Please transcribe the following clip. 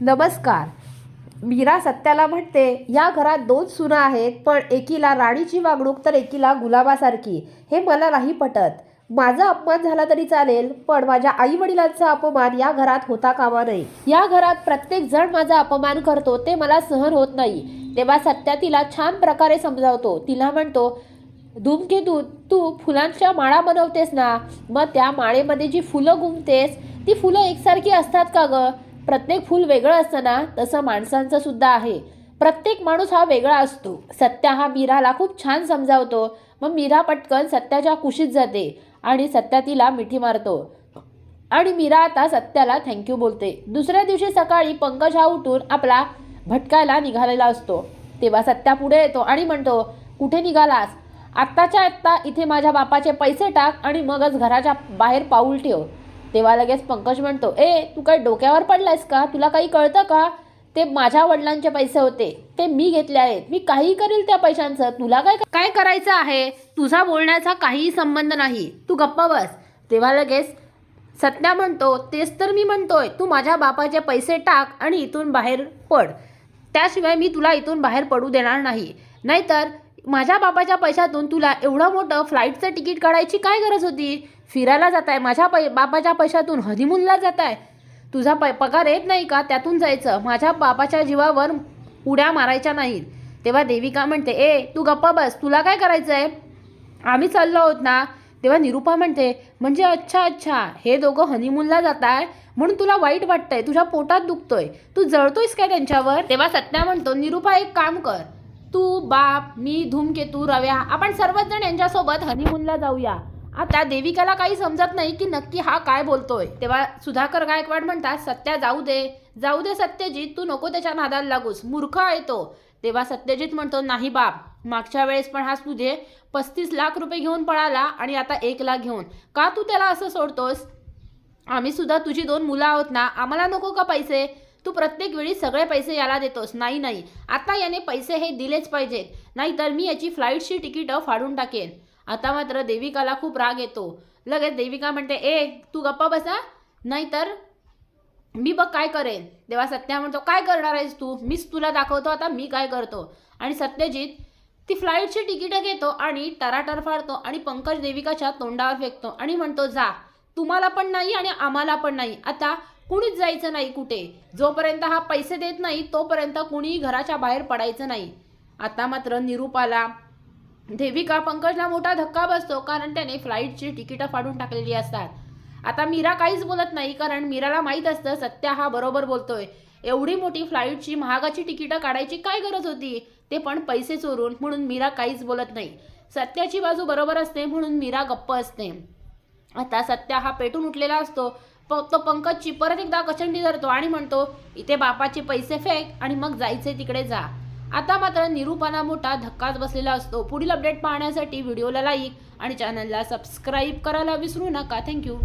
नमस्कार. मीरा सत्याला म्हणते या घरात दोन सुना आहेत पण एकीला राणीची वागणूक तर एकीला गुलाबासारखी. हे मला नाही पटत. माझा अपमान झाला तरी चालेल पण माझ्या आई वडिलांचा अपमान या घरात होता कामा नये. या घरात प्रत्येक जण माझा अपमान करतो ते मला सहन होत नाही. तेव्हा सत्या तिला छान प्रकारे समजावतो. तिला म्हणतो धूमकेतू तू फुलांच्या माळा बनवतेस ना? मग त्या माळेमध्ये जी फुलं गुंफतेस ती फुलं एकसारखी असतात का गं? प्रत्येक फूल वेगळं असतं ना तसं माणसांचं सुद्धा आहे. प्रत्येक माणूस हा वेगळा असतो. सत्या हा मीराला खूप छान समजावतो. मग मीरा पटकन सत्याच्या कुशीत जाते आणि सत्या तिला मिठी मारतो. आणि मीरा आता सत्याला थँक्यू बोलते. दुसऱ्या दिवशी सकाळी पंकज हा उठून आपला भटकायला निघालेला असतो. तेव्हा सत्या पुढे येतो आणि म्हणतो कुठे निघालास? आत्ताच्या आत्ता इथे माझ्या बापाचे पैसे टाक आणि मगच घराच्या बाहेर पाऊल ठेव. तेव्हा लगेच पंकज म्हणतो ए तू काय डोक्यावर पडलायस का? तुला काही कळतं का? ते माझ्या वडिलांचे पैसे होते. ते मी घेतले आहेत. मी काही करेल त्या पैशांचं? तुला काय काय करायचं आहे? तुझा बोलण्याचा काहीही संबंध नाही. तू गप्पा बस. तेव्हा लगेच सत्या म्हणतो तेच तर मी म्हणतोय. तू माझ्या बापाचे पैसे टाक आणि इथून बाहेर पड. त्याशिवाय मी तुला इथून बाहेर पडू देणार नाही. नाहीतर माझ्या बापाच्या पैशातून तुला एवढं मोठं फ्लाईटचं तिकीट काढायची काय गरज होती? फिरायला जात आहे माझ्या पै बापाच्या पैशातून हनीमूनला जात आहे तुझा पै पगार येत नाही का? त्यातून जायचं. माझ्या बापाच्या जीवावर उड्या मारायच्या नाहीत. तेव्हा देविका म्हणते ए तू गप्पा बस. तुला काय करायचं आहे आम्ही चाललो आहोत ना? तेव्हा निरुपा म्हणते म्हणजे अच्छा अच्छा. हे दोघं हनीमूनला जात आहे म्हणून तुला वाईट वाटतंय. तुझ्या पोटात दुखतोय. तू जळतोयस काय त्यांच्यावर? तेव्हा सत्या म्हणतो निरुपा एक काम कर. तू बाप मी धूमकेतू रव्या आपण सर्वच जण यांच्यासोबत हनीमूनला जाऊया. आता देविकाला काही समजत नाही की नक्की हा काय बोलतोय. तेव्हा सुधाकर गायकवाड म्हणतात सत्या जाऊ दे. जाऊ दे सत्यजित तू नको त्याच्या नादाला लागूस. मूर्ख आहे तो. तेव्हा सत्यजित म्हणतो नाही बाप. मागच्या वेळेस पण हा तुझे पस्तीस लाख रुपये घेऊन पळाला आणि आता एक लाख घेऊन. का तू त्याला असं सोडतोस? आम्ही सुद्धा तुझी दोन मुलं आहोत ना. आम्हाला नको का पैसे? तू प्रत्येक वेळी सगळे पैसे याला देतोस. नाही नाही. आता याने पैसे हे दिलेच पाहिजेत. नाहीतर मी याची फ्लाईटची तिकीटं फाडून टाकेन. आता मात्र देविकाला खूप राग येतो. लगेच देविका म्हणते ए तू गप्पा बसा नाहीतर मी बघ काय करेन. तेव्हा सत्या म्हणतो काय करणार आहेस तू? मीच तुला दाखवतो आता मी काय करतो. आणि सत्यजित ती फ्लाईटची तिकीटं घेतो आणि टराटर फाडतो आणि पंकज देविकाच्या तोंडावर फेकतो आणि म्हणतो जा. तुम्हाला पण नाही आणि आम्हाला पण नाही. आता कुणीच जायचं नाही कुठे? जोपर्यंत हा पैसे देत नाही तोपर्यंत कुणीही घराच्या बाहेर पडायचं नाही. आता मात्र निरूपाला देविका पंकजला मोठा धक्का बसतो? कारण त्याने फ्लाईटची तिकीटं फाडून टाकलेली असतात. आता मीरा काहीच बोलत नाही कारण मीराला माहीत असतं सत्या हा बरोबर बोलतोय. एवढी मोठी फ्लाईटची महागाची तिकीटं काढायची काय गरज होती? ते पण पैसे चोरून म्हणून मीरा काहीच बोलत नाही. सत्याची बाजू बरोबर असते म्हणून मीरा गप्प असते. आता सत्या हा पेटून उठलेला असतो. प तो पंकजची परत एकदा कचंडी धरतो आणि म्हणतो इथे बापाचे पैसे फेक आणि मग जायचे तिकडे जा. आता मात्र निरूपाला मोठा धक्काच बसलेला असतो. पुढील अपडेट पाहण्यासाठी व्हिडिओला लाईक आणि चॅनलला सबस्क्राईब करायला विसरू नका. थँक्यू